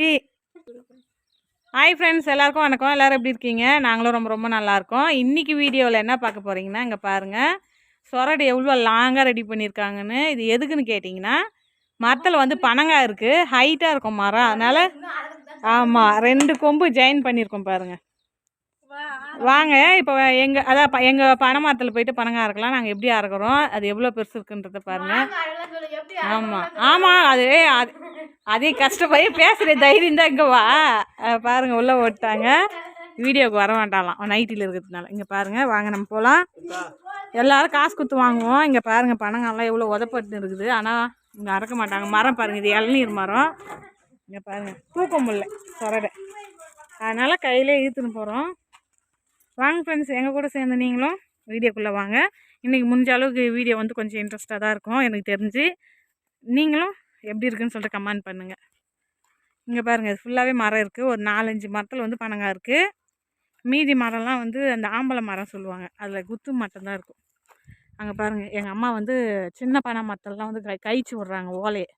இன்னைக்கு hi friends எல்லாருக்கும் வணக்கம். எல்லோரும் எப்படி இருக்கீங்க? நாங்களும் ரொம்ப ரொம்ப நல்லாயிருக்கோம் இன்றைக்கி வீடியோவில் என்ன பார்க்க போகிறீங்கன்னா இங்கே பாருங்கள் சொரடு எவ்வளோ லாங்காக ரெடி பண்ணியிருக்காங்கன்னு இது எதுக்குன்னு கேட்டிங்கன்னா மரத்தில் வந்து பனங்காய் இருக்குது ஹைட்டாக இருக்கும் மரம். அதனால் ஆமாம் ரெண்டு கொம்பு ஜாயின் பண்ணியிருக்கோம் பாருங்கள் வாங்க இப்போ எங்கள் அதான் எங்கள் பனை மரத்தில் போயிட்டு பனங்காய் அறுக்கலாம். நாங்கள் எப்படி அறுக்கிறோம்? அது எவ்வளோ பெருசு இருக்குன்றத பாருங்கள் ஆமாம் ஆமாம் அது அது அதே கஷ்டப்பட்டு பேசுகிற தைரியம் தான் இங்கே வா. அஹ் பாருங்க உள்ளே ஓட்டாங்க வீடியோவுக்கு வர வேண்டாம்லாம் நைட்டில் இருக்கிறதுனால. இங்கே பாருங்க வாங்க நம்ம போகலாம் எல்லாரும் காசு கொடுத்து வாங்குவோம். இங்கே பாருங்க பனங்காலாம் எவ்வளோ உதப்பட்டு இருக்குது. ஆனால் இங்கே அறக்க மாட்டாங்க. மரம் பாருங்க இது இளநீர் மரம். இங்கே பாருங்க தூக்க முடியல சொரடை. அதனால் கையிலே இழுத்துன்னு போகிறோம் வாங்க ஃப்ரெண்ட்ஸ் எங்கள் கூட சேர்ந்து நீங்களும் வீடியோக்குள்ளே வாங்க. இன்றைக்கி முடிஞ்ச அளவுக்கு வீடியோ வந்து கொஞ்சம் இன்ட்ரெஸ்ட்டாக தான் இருக்கும் எனக்கு தெரிஞ்சு. நீங்களும் எப்படி இருக்குன்னு சொல்லிட்டு கமெண்ட் பண்ணுங்கள் இங்கே பாருங்கள் இது ஃபுல்லாகவே மரம் இருக்குது ஒரு நாலஞ்சு மரத்தில் வந்து பனங்காய் இருக்குது மீதி மரம்லாம் வந்து அந்த ஆம்பளை மரம் சொல்லுவாங்க. அதில் குத்து மட்டும்தான் இருக்கும். அங்கே பாருங்கள் எங்கள் அம்மா வந்து சின்ன பனை மரத்தெல்லாம் வந்து கை கழிச்சு விட்றாங்க ஓலையை.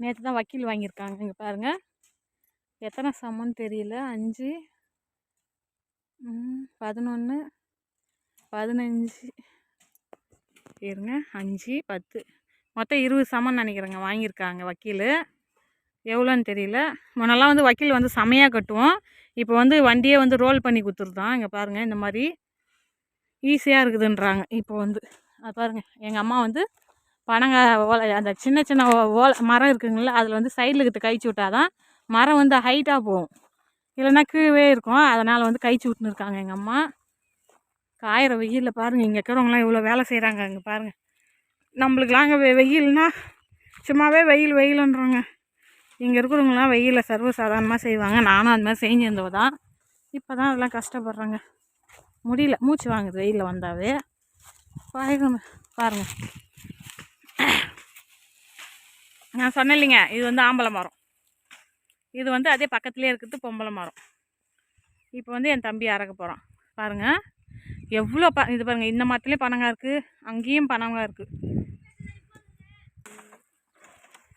நேற்று தான் வக்கீல் வாங்கியிருக்காங்க இங்கே பாருங்கள் எத்தனை சமம்னு தெரியல அஞ்சு பதினொன்று பதினஞ்சு. இருங்க அஞ்சு பத்து. மொத்தம் இருபது சமன் நினைக்கிறேங்க வாங்கியிருக்காங்க வக்கீல். எவ்வளோன்னு தெரியல. முன்னெல்லாம் வந்து வக்கீல் வந்து செமையாக கட்டுவோம். இப்போ வந்து வண்டியே வந்து ரோல் பண்ணி கொடுத்துருதான் இங்கே பாருங்கள் இந்த மாதிரி ஈஸியாக இருக்குதுன்றாங்க. இப்போ வந்து அது பாருங்கள் எங்கள் அம்மா வந்து பனங்காய் ஓலை அந்த சின்ன சின்ன ஓ- ஓலை மரம் இருக்குங்களா அதில் வந்து சைடில் இருக்கிற கழிச்சு விட்டாதான் மரம் வந்து ஹைட்டாக போகும். இல்லைன்னா கீழே இருக்கும். அதனால் வந்து கழிச்சு விட்டுன்னு இருக்காங்க எங்கள் அம்மா. காயிற வெயிலில் பாருங்கள் இங்கே இருக்கிறவங்களாம் எவ்வளோ வேலை செய்கிறாங்க இங்கே பாருங்கள் நம்மளுக்குலாம் அங்கே வெ வெயில்னா சும்மாவே வெயில் வெயிலுன்றோங்க. இங்கே இருக்கிறவங்களாம் வெயிலில் சர்வசாதாரணமாக செய்வாங்க. நானும் அது மாதிரி செஞ்சிருந்தவ தான். இப்போ தான் அதெல்லாம் கஷ்டப்படுறாங்க. முடியல. மூச்சு வாங்குது வெயிலில் வந்தாவே. பாருங்க. பாருங்கள் நான் சொன்னேன் இல்லைங்க இது வந்து ஆம்பளை மரம். இது வந்து அதே பக்கத்துலேயே இருக்கிறது பொம்பளை மரம். இப்போ வந்து என் தம்பி அறக்க போகிறான் பாருங்கள் எவ்வளோ ப இது பாருங்கள் இந்த மரத்துலேயும் பனங்காய் இருக்குது அங்கேயும் பனங்காய் இருக்குது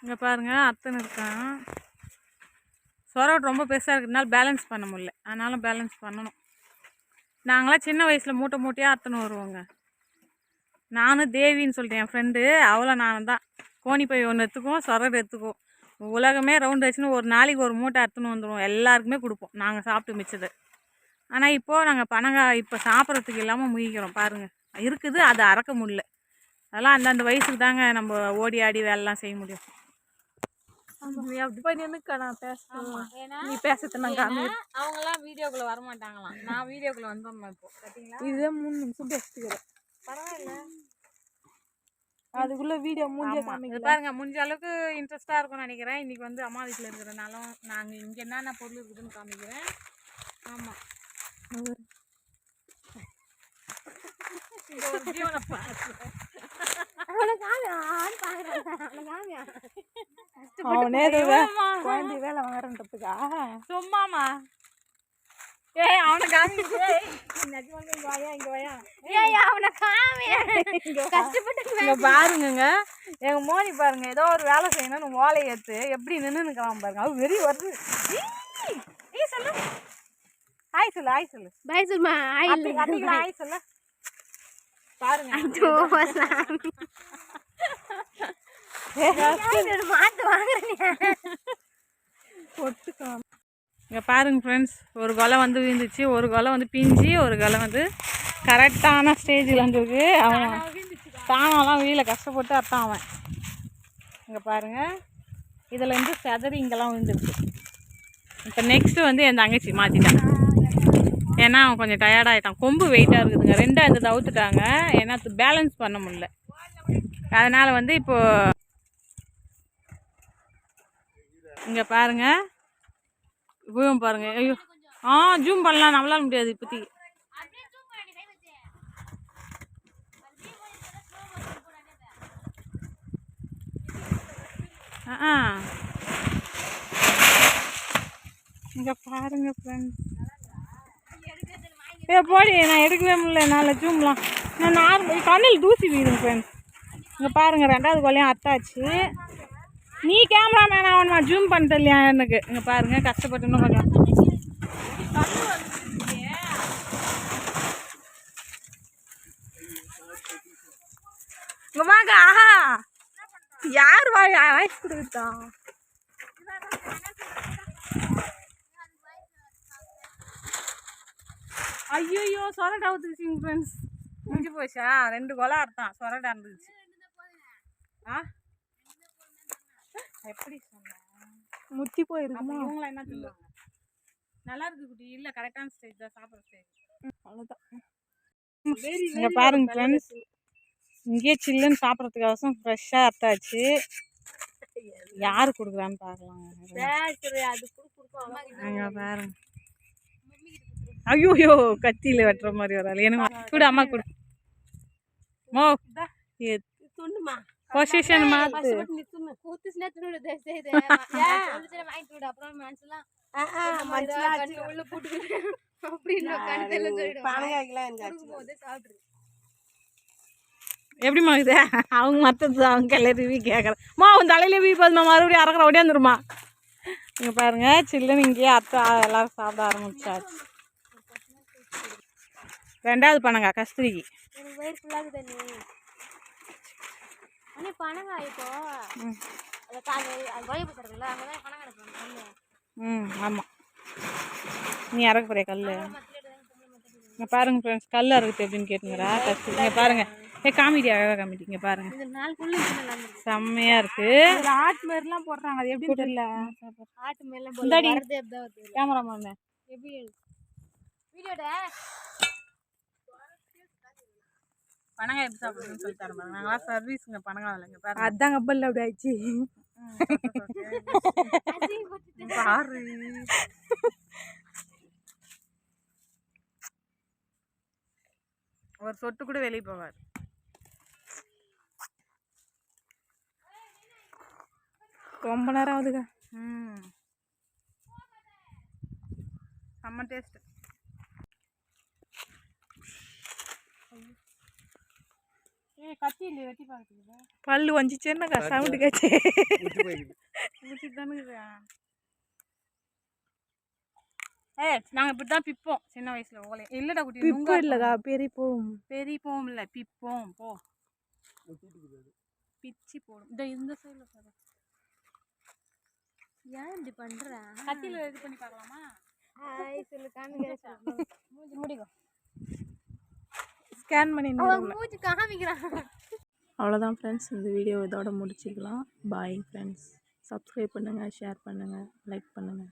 இங்கே பாருங்கள் அத்தனை இருக்கான். சொரவட்டு ரொம்ப பெருசாக இருக்கிறதுனால பேலன்ஸ் பண்ண முடியல. அதனால பேலன்ஸ் பண்ணணும். நாங்களாம் சின்ன வயசில் மூட்டை மூட்டையாக அத்தனை வருவோங்க. நானும் தேவின்னு சொல்லிட்டு என் ஃப்ரெண்டு அவளை நானும் தான். கோணிப்பை ஒன்று எடுத்துக்குவோம் சொரடு எடுத்துக்குவோம். உலகமே ரவுண்ட் வச்சுன்னு ஒரு நாளைக்கு ஒரு மூட்டை அறுத்துன்னு வந்துடுவோம் எல்லாருக்குமே கொடுப்போம். நாங்கள் சாப்பிட்டு மிச்சது. ஆனால் இப்போது நாங்கள் பனங்காய் இப்போ சாப்பிட்றதுக்கு இல்லாமல் முழிக்கிறோம் பாருங்கள் இருக்குது. அது அறக்க முடியல. அதெல்லாம் அந்தந்த வயசுக்கு தாங்க நம்ம ஓடி ஆடி வேலைலாம் செய்ய முடியும். நீ அப்படி போய் நின்னுக்க. நான் பேசுறேன் நீ பேசுறது நான் காமி அவங்களாம் வீடியோக்குள்ளே வர மாட்டாங்களாம் நான் வீடியோக்குள்ளே வந்துடணும் இப்போ? பார்த்தீங்களா இதே மூணு நிமிஷம் பேசிக்கிறேன். பரவாயில்ல. அதுக்குள்ள வீடியோ ஆமா. காமிக்கல. பாருங்க முடிஞ்ச அளவுக்கு இன்ட்ரெஸ்டாக இருக்கும்னு நினைக்கிறேன். இன்னைக்கு வந்து அம்மா வீட்டில் இருக்கிறனாலும் நாங்கள் இங்கே என்னென்ன பொருள் இருக்குதுன்னு காமிக்கிறேன். அவனே. குழந்தை வேலை வாங்குறன்றதுக்கா? சும்மாமா ஏய் அவனை காமிச்சு ஏய், நிஜமாலுமே இங்க வாயா இங்க வாயா இங்க பாருங்கங்க. எங்க மோனி பாருங்க. ஏதோ ஒரு வேலை செய்யணும்னு ஓலை ஏத்து எப்படி நின்று நிற்கலாம் பாருங்க. அது வெறி வருது. ஈ சொல்லு. ஹாய் சொல்லு. ஹாய் சொல்லு. அத்தை- அத்தைக்கு ஹாய் சொல்லு. பாருங்க. மாத்து வாங்குறேன். இங்கே பாருங்க ஃப்ரெண்ட்ஸ் ஒரு கொலை வந்து விழுந்துச்சு ஒரு கொலை வந்து பிஞ்சு ஒரு கொலை வந்து கரெக்டான ஸ்டேஜில் வந்துருக்கு. அவன் தானாலாம் வீல கஷ்டப்பட்டு அத்தான் அவன். இங்கே பாருங்க. இதில் வந்து செதறி இங்கெல்லாம் விழுந்துருக்கு. இப்போ நெக்ஸ்ட்டு வந்து என் தங்கச்சி மாற்றிட்டான் ஏன்னா அவன் கொஞ்சம் டயர்டாகிட்டான் கொம்பு வெயிட்டாக இருக்குதுங்க. ரெண்டும் அந்த தவுத்துட்டாங்க ஏன்னா பேலன்ஸ் பண்ண முடியல. அதனால் வந்து இப்போ இங்கே பாருங்க. விழும் பாருங்க. ஐயோ. ஆ ஜூம் பண்ணலாம். நம்மளால முடியாது இப்போதைக்கு. ஆ இங்கே பாருங்க ஃப்ரெண்ட் ஏ போடி. நான் எடுக்கவே முடியல. என்னால் ஜூம்லாம் நான் நார்மல் கண்ணில் தூசி வீடுங்க ஃப்ரெண்ட்ஸ் இங்கே பாருங்கள் ரெண்டாவது கொலையும் அத்தாச்சு. நீ கேமரா கேமராமேன் ஆகணுமா ஜூம் பண்ண தெரியலையா எனக்கு? இங்கே பாருங்க கஷ்டப்பட்டு இன்னும் கொஞ்சம் இங்க வாங்க யார் வா வாய்ஸ் கொடுக்குதா ஐயோ சொரட்டா ஊற்றுச்சிங்க ஃப்ரெண்ட்ஸ் முடிஞ்சு போச்சா? ரெண்டு கொலை அர்த்தம் சொரடா இருந்துச்சு. ஆ? எப்படி சொன்னேன் முத்தி போயிருக்குமா? இவங்களாம் என்ன சொல்லுவாங்க நல்லா இருக்கு குட்டி. இல்லை கரெக்டான ஸ்டேஜ் தான். சாப்பிட்ற ஸ்டேஜ் அவ்வளோதான் இங்கே பாருங்க ஃப்ரெண்ட்ஸ் இங்கேயே சில்லுன்னு சாப்பிட்றதுக்காக ஃப்ரெஷ்ஷாக அர்த்தாச்சு யார் கொடுக்குறான்னு பார்க்கலாம் அங்கே பாருங்க. ஐயோ கத்தியில் வெட்டுற மாதிரி ஆள் எனக்கு கொடு அம்மா கொடு. மோ. துண்ணுமா பொசிஷன் சாப்பிட்ரு. எப்படிம்மா இது? அவங்க மற்றது அவங்க எல்லாம் ரிவி கேட்குறேன் மா அவன் தலையில வீ போதுமா மறுபடியும் அறக்கிற ஓடியாந்துருமா இங்கே பாருங்க சில்லுன்னு இங்கேயே அத்தை எல்லாரும் சாப்பிட ஆரம்பிச்சாச்சு. ரெண்டாவது பண்ணுங்க கஸ்தூரிக்கு. அண்ணே பணங்க இப்போ. ம். ஆமாம் நீ இறக்க போறிய கல் இங்கே பாருங்க ஃப்ரெண்ட்ஸ் கல் அறுக்குது எப்படின்னு கேட்டுங்கிறா கஸ்தூரி இங்கே பாருங்க. ஏ காமெடி அழகாக காமெடி இங்கே பாருங்க. செம்மையாக இருக்கு. அதில் ஆட் மாதிரிலாம் போடுறாங்க அது எப்படின்னு தெரியல. ஆட்டு வருது கேமராமேன் எப்படி? வீடியோட பனங்காய் எப்படி சாப்பிடுறதுன்னு சொல்லி தரேன் பாருங்க. நாங்களாம் சர்வீஸுங்க பனங்காய் இல்லைங்க பாருங்க. அதான் கப்பல் அப்படி ஆயிடுச்சு. பாரு. ஒரு சொட்டு கூட வெளியே போவார் ரொம்ப நேரம் ஆகுதுங்க ம். செம்ம டேஸ்ட் ஏ கத்தி இல்லையே வெட்டி பார்க்குறது பல்லு வஞ்சிச்சேன்னாக்கா சவுண்டு கேச்சு ஏ நாங்கள் இப்படி தான் பிப்போம் சின்ன வயசில் ஓலை. இல்லைடா குட்டி பிப்பு இல்லைக்கா பெரிய போகும் பெரிய போம் இல்லை பிப்போம் போ பிச்சி போடும். இந்த இந்த சைடில் சார் ஏன் இப்படி பண்ற? கத்தியில் இது பண்ணி பார்க்கலாமா? ஹாய் சொல்லு காமிக்கிறேன் மூஞ்சி முடிக்கும் ஸ்கேன் பண்ணி அவ்வளோதான் ஃப்ரெண்ட்ஸ் இந்த வீடியோ இதோட முடிச்சுக்கலாம். பாய் ஃப்ரெண்ட்ஸ் சப்ஸ்கிரைப் பண்ணுங்கள் ஷேர் பண்ணுங்கள் லைக் பண்ணுங்கள்